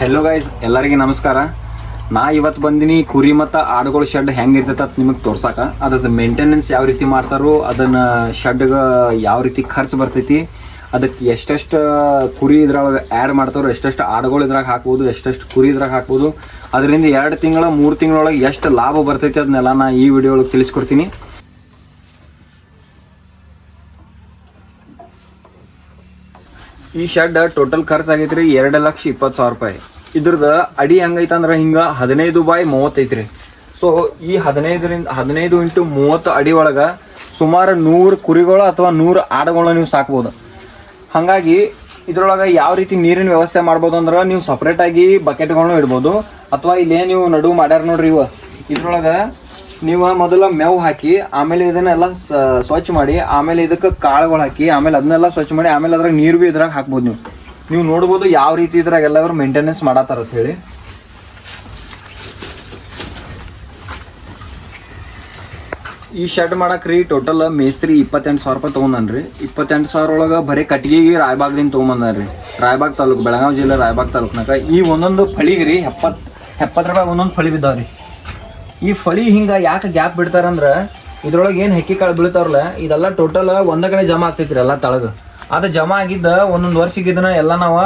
Hello guys ಎಲ್ಲರಿಗೆ ನಮಸ್ಕಾರ. ನಾ ಇವತ್ತು ಬಂದಿನಿ ಕುರಿ ಮತ್ತು ಆಡುಗಳ ಶೆಡ್ ಹೆಂಗೆ ಇರ್ತೈತೆ ಅಂತ ನಿಮಗೆ ತೋರ್ಸಾಕ. ಅದ್ರದ್ದು ಮೇಂಟೆನೆನ್ಸ್ ಯಾವ ರೀತಿ ಮಾಡ್ತಾರೋ, ಅದನ್ನು ಶೆಡ್ಗೆ ಯಾವ ರೀತಿ ಖರ್ಚು ಬರ್ತೈತಿ ಅದಕ್ಕೆ ಎಷ್ಟೆಷ್ಟು ಕುರಿ ಇದ್ರೊಳಗೆ ಆ್ಯಡ್ ಮಾಡ್ತಾರೋ, ಎಷ್ಟೆಷ್ಟು ಆಡುಗಳು ಇದ್ರಾಗ ಹಾಕ್ಬೋದು, ಎಷ್ಟೆಷ್ಟು ಕುರಿ ಇದ್ರಾಗ ಹಾಕ್ಬೋದು, ಅದರಿಂದ ಎರಡು ತಿಂಗಳ, ಮೂರು ತಿಂಗಳೊಳಗೆ ಎಷ್ಟು ಲಾಭ ಬರ್ತೈತಿ ಅದನ್ನೆಲ್ಲ ನಾ ಈ ವಿಡಿಯೋ ಒಳಗೆ ತಿಳಿಸ್ಕೊಡ್ತೀನಿ. ಈ ಶೆಡ್ ಟೋಟಲ್ ಖರ್ಚು ಆಗೈತ್ರಿ ಎರಡು ಲಕ್ಷ ಇಪ್ಪತ್ತು ಸಾವಿರ ರೂಪಾಯಿ. ಇದ್ರದ್ದು ಅಡಿ ಹೆಂಗೈತಂದ್ರೆ ಹಿಂಗೆ ಹದಿನೈದು ಬಾಯ್ ಮೂವತ್ತೈತ್ರಿ. ಸೊ ಈ ಹದಿನೈದರಿಂದ, ಹದಿನೈದು ಇಂಟು ಮೂವತ್ತು ಅಡಿ ಒಳಗೆ ಸುಮಾರು ನೂರು ಕುರಿಗಳು ಅಥವಾ ನೂರು ಆಡುಗಳನ್ನ ನೀವು ಸಾಕ್ಬೋದು. ಹಾಗಾಗಿ ಇದ್ರೊಳಗೆ ಯಾವ ರೀತಿ ನೀರಿನ ವ್ಯವಸ್ಥೆ ಮಾಡ್ಬೋದು ಅಂದ್ರೆ ನೀವು ಸಪ್ರೇಟಾಗಿ ಬಕೆಟ್ಗಳನ್ನೂ ಇಡ್ಬೋದು. ಅಥವಾ ಇಲ್ಲೇ ನೀವು ನಡುವು ಮಾಡ್ಯಾರ ನೋಡ್ರಿ ಇವ. ಇದ್ರೊಳಗೆ ನೀವು ಮೊದಲ ಮೇವು ಹಾಕಿ, ಆಮೇಲೆ ಇದನ್ನೆಲ್ಲ ಸ್ವಚ್ಛ ಮಾಡಿ, ಆಮೇಲೆ ಇದಕ್ಕೆ ಕಾಳುಗಳು ಹಾಕಿ, ಆಮೇಲೆ ಅದನ್ನೆಲ್ಲ ಸ್ವಚ್ಛ ಮಾಡಿ, ಆಮೇಲೆ ಅದ್ರಾಗ ನೀರು ಭೀ ಇದ್ರಾಗ ಹಾಕ್ಬೋದು ನೀವು. ನೀವು ನೋಡ್ಬೋದು ಯಾವ ರೀತಿ ಇದ್ರಾಗ ಎಲ್ಲರೂ ಮೇಂಟೆನೆನ್ಸ್ ಮಾಡತ್ತಾರ ಅಂತ ಹೇಳಿ. ಈ ಶೆಡ್ ಮಾಡಕ್ರಿ ಟೋಟಲ್ ಮೇಸ್ತ್ರಿ ಇಪ್ಪತ್ತೆಂಟು ಸಾವಿರ ರೂಪಾಯಿ ತೊಗೊಂಡನ್ರಿ ಇಪ್ಪತ್ತೆಂಟು ಸಾವಿರ ಒಳಗೆ ಬರೀ ಕಟ್ಗೆಗೆ ರಾಯಬಾಗ್ದಿಂದ ತೊಗೊಂಬಂದಾರ್ರಿ ರಾಯಬಾಗ್ ತಾಲೂಕು, ಬೆಳಗಾವಿ ಜಿಲ್ಲೆ ರಾಯಬಾಗ್ ತಾಲೂಕ್ನಾಗ ಈ ಒಂದೊಂದು ಫಳಿಗೆ ರೀ ಎಪ್ಪತ್ತು ಎಪ್ಪತ್ತು ರೂಪಾಯಿ ಒಂದೊಂದು ಫಳಿ ಬಿದ್ದಾವ್ರಿ ಈ ಫಳಿ ಹಿಂಗ ಯಾಕೆ ಗ್ಯಾಪ್ ಬಿಡ್ತಾರಂದ್ರ ಇದ್ರೊಳಗೆ ಏನು ಹೆಕ್ಕಿ ಕಾಳು ಬೀಳ್ತಾವಲ್ಲ ಇದೆಲ್ಲ ಟೋಟಲ್ ಒಂದ ಕಡೆ ಜಮಾ ಆಗ್ತೈತ್ರಿ ಎಲ್ಲ ತಳಗ. ಅದು ಜಮಾ ಆಗಿದ್ದ ಒಂದೊಂದು ವರ್ಷಕ್ಕೆ ಇದನ್ನ ಎಲ್ಲ ನಾವು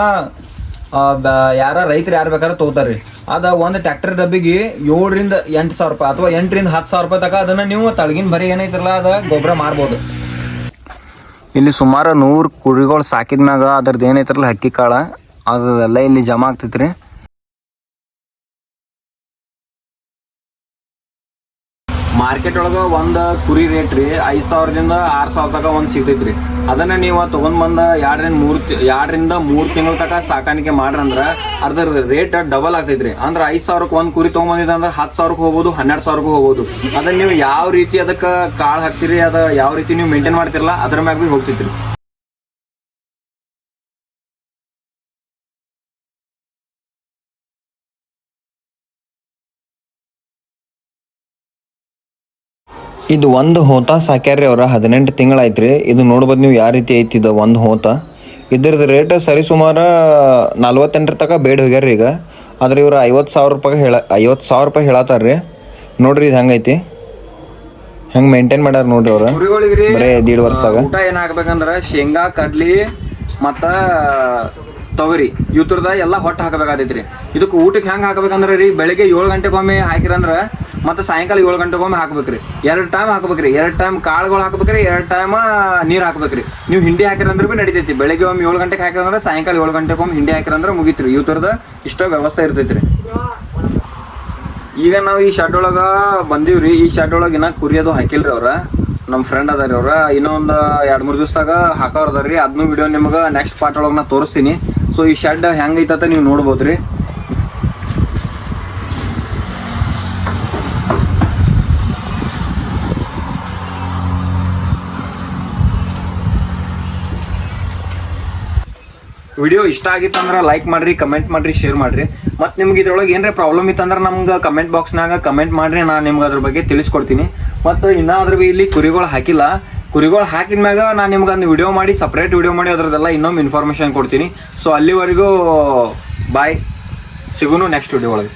ಯಾರ ರೈತರು ಯಾರು ಬೇಕಾದ್ರೆ ತಗೋತಾರ್ರಿ. ಅದ ಒಂದು ಟ್ರ್ಯಾಕ್ಟರ್ ಡಬ್ಬಿಗೆ ಏಳರಿಂದ ಎಂಟು ಸಾವಿರ ರೂಪಾಯಿ ಅಥವಾ ಎಂಟರಿಂದ ಹತ್ತು ಸಾವಿರ ರೂಪಾಯಿ ತಕ ಅದನ್ನ ನೀವು ತಳಗಿನ ಬರೀ ಏನೈತಿರಲ್ಲ ಅದ ಗೊಬ್ಬರ ಮಾರ್ಬೋದು. ಇಲ್ಲಿ ಸುಮಾರು ನೂರು ಕುರಿಗಳು ಸಾಕಿದ್ಮ್ಯಾಗ ಅದ್ರದ್ದು ಏನೈತಿರಲ್ಲ ಹಕ್ಕಿ ಕಾಳ ಅದೆಲ್ಲ ಇಲ್ಲಿ ಜಮಾ ಆಗ್ತೈತ್ರಿ. ಮಾರ್ಕೆಟ್ ಒಳಗೆ ಒಂದು ಕುರಿ ರೇಟ್ ರೀ, ಐದು ಸಾವಿರದಿಂದ ಆರು ಸಾವಿರ ತನಕ ಒಂದು ಸಿಗ್ತೈತ್ರಿ. ಅದನ್ನ ನೀವು ತೊಗೊಂಡು ಬಂದ ಎರಡರಿಂದ ಮೂರು ಎರಡರಿಂದ ಮೂರು ತಿಂಗಳ ತನಕ ಸಾಕಾಣಿಕೆ ಮಾಡ್ರಂದ್ರೆ ಅದ್ರ ರೇಟ್ ಡಬಲ್ ಆಗ್ತೈತ್ರಿ. ಅಂದ್ರೆ ಐದು ಸಾವಿರಕ್ಕೆ ಒಂದು ಕುರಿ ತೊಗೊಂಬಂದಿದೆ ಅಂದ್ರೆ ಹತ್ತು ಸಾವಿರಕ್ಕೆ ಹೋಗ್ಬೋದು, ಹನ್ನೆರಡು ಸಾವಿರಕ್ಕೂ ಹೋಗ್ಬೋದು. ಅದನ್ನ ನೀವು ಯಾವ ರೀತಿ ಅದಕ್ಕೆ ಕಾಳು ಹಾಕ್ತೀರಿ, ಅದು ಯಾವ ರೀತಿ ನೀವು ಮೇಂಟೈನ್ ಮಾಡ್ತಿರಲ್ಲ, ಅದ್ರ ಮ್ಯಾಗ ಭೀ ಹೋಗ್ತೈತ್ರಿ. ಇದು ಒಂದು ಹೋತ. ಸಾಕ್ಯಾರ್ರಿ ಅವರ ಹದಿನೆಂಟು ತಿಂಗಳಾಯ್ತು ರೀ ಇದು ನೋಡ್ಬೋದು ನೀವು ಯಾವ ರೀತಿ ಐತಿ ಇದು ಒಂದು ಹೋತ. ಇದ್ರದ್ದು ರೇಟ್ ಸರಿ ಸುಮಾರು ನಲ್ವತ್ತೆಂಟರ ತನಕ ಬೇಡ ಹೋಗ್ಯಾರ ಈಗ. ಆದ್ರೆ ಇವರು ಐವತ್ತು ಸಾವಿರ ರೂಪಾಯಿ ಹೇಳ ಐವತ್ತು ಸಾವಿರ ರೂಪಾಯಿ ಹೇಳತ್ತಾರ ರೀ ನೋಡ್ರಿ ಇದು ಹೆಂಗೈತಿ ಹೆಂಗೆ ಮೇಂಟೈನ್ ಮಾಡ್ಯಾರ ನೋಡ್ರಿ ಅವ್ರ. ಬರೇ ದೀಡ್ ವರ್ಷದಾಗ. ಊಟ ಏನು ಹಾಕ್ಬೇಕಂದ್ರೆ ಶೇಂಗಾ ಕಡ್ಲಿ ಮತ್ತು ತೊಗರಿ ಇವ್ರದ ಎಲ್ಲ ಹೊಟ್ಟು ಹಾಕಬೇಕಾದೈತ್ರಿ ಇದಕ್ಕೆ ಊಟಕ್ಕೆ ಹೆಂಗೆ ಹಾಕಬೇಕಂದ್ರೆ ರೀ ಬೆಳಗ್ಗೆ ಏಳು ಗಂಟೆಗೊಮ್ಮೆ ಹಾಕಿರಂದ್ರೆ ಮತ್ತು ಸಾಯಂಕಾಲ ಏಳು ಗಂಟೆಗೊಮ್ಮೆ ಹಾಕ್ಬೇಕ್ರಿ. ಎರಡು ಟೈಮ್ ಹಾಕ್ಬೇಕ್ರಿ. ಎರಡು ಟೈಮ್ ಕಾಳುಗಳು ಹಾಕ್ಬೇಕ್ರಿ, ಎರಡು ಟೈಮ್ ನೀರು ಹಾಕ್ಬೇಕ್ರಿ. ನೀವು ಹಿಂಡಿ ಹಾಕಿರಂದ್ರೆ ಭೀ ನಡಿತೈತಿ. ಬೆಳಗ್ಗೆ ಒಮ್ಮೆ ಏಳು ಗಂಟೆಗೆ ಹಾಕಿರಂದ್ರೆ ಸಾಯಂಕಾಲ ಏಳು ಗಂಟೆಗೊಮ್ಮೆ ಹಿಂಡಿ ಹಾಕಿರಂದ್ರೆ ಮುಗೀತ್ರಿ. ಇವ್ರದ ಇಷ್ಟ ವ್ಯವಸ್ಥೆ ಇರ್ತೈತ್ರಿ. ಈಗ ನಾವು ಈ ಶೆಡ್ ಒಳಗ ರೀ ಈ ಶೆಡ್ ಒಳಗೆ ಇನ್ನ ಕುರಿಯೋದು ಹಾಕಿಲ್ರಿ ಅವ್ರ. ನಮ್ಮ ಫ್ರೆಂಡ್ ಅದಾರಿ ಅವ್ರ. ಇನ್ನೊಂದು ಎರಡು ಮೂರು ದಿವಸದಾಗ ಹಾಕೋರ್ ರೀ ಅದನ್ನು ವಿಡಿಯೋ ನಿಮ್ಗೆ ನೆಕ್ಸ್ಟ್ ಪಾರ್ಟ್ ಒಳಗೆ ನಾ ತೋರಿಸ್ತೀನಿ. ಸೊ ಈ ಶೆಡ್ ಹೆಂಗೈತತ ನೀವು ನೋಡ್ಬೋದ್ರಿ. ವಿಡಿಯೋ ಇಷ್ಟ ಆಗಿತ್ತಂದ್ರೆ ಲೈಕ್ ಮಾಡ್ರಿ ಕಮೆಂಟ್ ಮಾಡ್ರಿ ಶೇರ್ ಮಾಡ್ರಿ. ಮತ್ತು ನಿಮ್ಗೆ ಇದ್ರೊಳಗೆ ಏನಾರ ಪ್ರಾಬ್ಲಮ್ ಇತ್ತಂದ್ರೆ ನಮ್ಗೆ ಕಮೆಂಟ್ ಬಾಕ್ಸ್ನಾಗ ಕಮೆಂಟ್ ಮಾಡ್ರಿ, ನಾನು ನಿಮ್ಗೆ ಅದ್ರ ಬಗ್ಗೆ ತಿಳಿಸ್ಕೊಡ್ತೀನಿ. ಮತ್ತು ಇನ್ನಾದ್ರೂ ಬಿ ಇಲ್ಲಿ ಕುರಿಗಳು ಹಾಕಿಲ್ಲ. ಕುರಿಗಳು ಹಾಕಿದ ಮ್ಯಾಗ ನಾನು ನಿಮ್ಗೆ ಒಂದು ವಿಡಿಯೋ ಮಾಡಿ ಸಪ್ರೇಟ್ ವಿಡಿಯೋ ಮಾಡಿ ಅದರದ್ದೆಲ್ಲ ಇನ್ನೊಮ್ಮೆ ಇನ್ಫಾರ್ಮೇಷನ್ ಕೊಡ್ತೀನಿ. ಸೊ ಅಲ್ಲಿವರೆಗೂ ಬಾಯ್ ಸಿಗುನು ನೆಕ್ಸ್ಟ್ ವಿಡಿಯೋ ಒಳಗೆ.